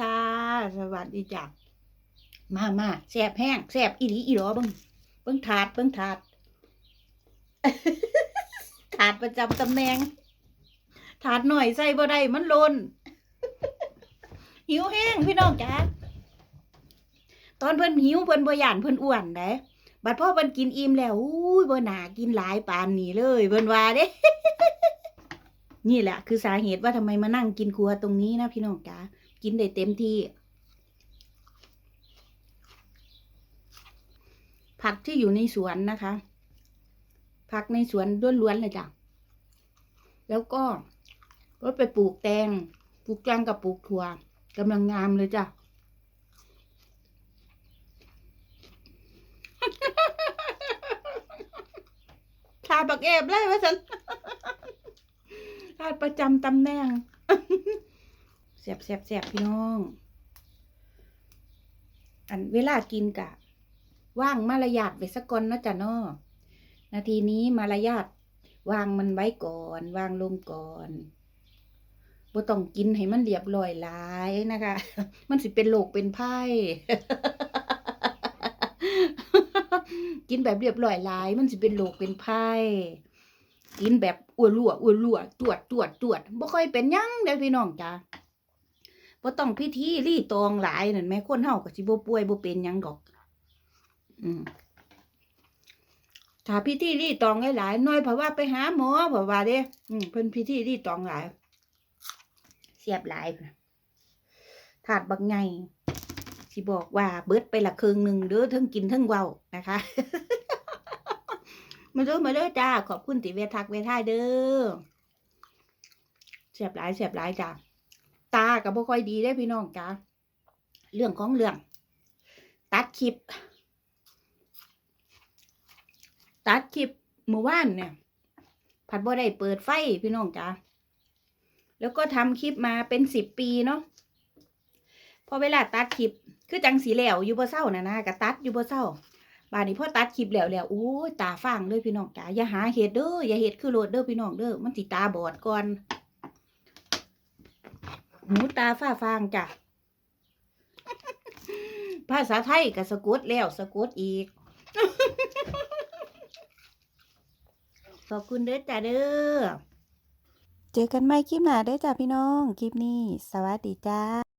ค่ะ สวัสดีจ้ะมามาแสบแห้งแสบอีหลีอีหลอเบิ้งเบิ้งถาดเบิ้งถาด ถาดประจำตำแหน่ง ถาดหน่อยใส่บ่ได้มันลนหิวแห้งพี่น้องจ้าตอนเพิ่นหิวเพิ่นบ่ย่านเพิ่นอ้วนเด้บัดพ่อเพิ่นกินอิ่มแล้วอุ้ยบ่น่ากินหลายปานนี้เลยเพิ่นว่าเด้ นี่แหละ คือสาเหตุว่าทำไมมานั่งกินครัวตรงนี้นะพี่น้องจ๋า กินได้เต็มที่ ผักที่อยู่ในสวนนะคะ ผักในสวนล้วนๆเลยจ้ะ แล้วก็ก็ไปปลูกแตง ปลูกแตงกับปลูกถั่วกำลังงามเลยจ้ะชาบักเอบเลยว่าฉันชาประจำตำแหน่ง แสบแสบแสบพี่น้อง อันเวลากินกะ ว่างมารยาทไว้สักก่อนนะจ้ะนาะนาทีนี้มารยาทวางมันไว้ก่อน วางลงก่อนบ่ต้องกินให้มันเรียบร้อยหลายนะคะ มันสิเป็นโรคเป็นไพ่กินแบบเรียบร้อยหลาย มันสิเป็นโรคเป็นไพ่กินแบบอ้วนรั่วอ้วนรั่วตรวจตรวจตรวจบ่ค่อยเป็นยังเด้พี่น้องจ้า บ่ต้องพิธีรีตองหลายนั่นแหม่คนเฮาก็สิบ่ป่วยบ่เป็นหยังดอก อืมถ้าพิธีรีตองหลายๆน้อยเพราะว่าไปหาหมอเพราะว่าเด้ อืมเพิ่นพิธีรีตองหลาย เสียบหลายถาดบักไงสิบอกว่าเบิดไปละครึ่งหนึ่งเด้อทั้งกินทั้งเว้านะคะมาเด้อมาเด้อจ้า ขอบคุณติเวทักเวทายเด้อเสียบหลายเสียบหลายจ้า ตากับบ่ค่อยดีได้พี่น้องจ้าเรื่องของเรื่อง ตัดคลิป ตัดคลิปเมื่อวานเนี่ย ผัดบ่ได้เปิดไฟพี่น้องจ้าแล้วก็ทำคลิปมาเป็นสิบปีเนาะพอเวลาตัดคลิป คือจังสีแล้วอยู่บ่เศร้านะนะก็ตัดอยู่บ่เศร้าบาดนี้พอตัดคลิปแล้วแล้วโอ้ยตาฟางเลยพี่น้องจ๋าอย่าหาเห็ดเด้ออย่าเห็ดคือโหลดเด้อพี่น้องเด้อมันสิตาบอดก่อน หูตาฝ้าฟางจ้ะภาษาไทยกับสะกดแล้วสะกดอีก ขอบคุณเด้อจ้าเด้อ เจอกันใหม่คลิปหน้าเด้อจ้าพี่น้อง คลิปนี้ สวัสดีจ้า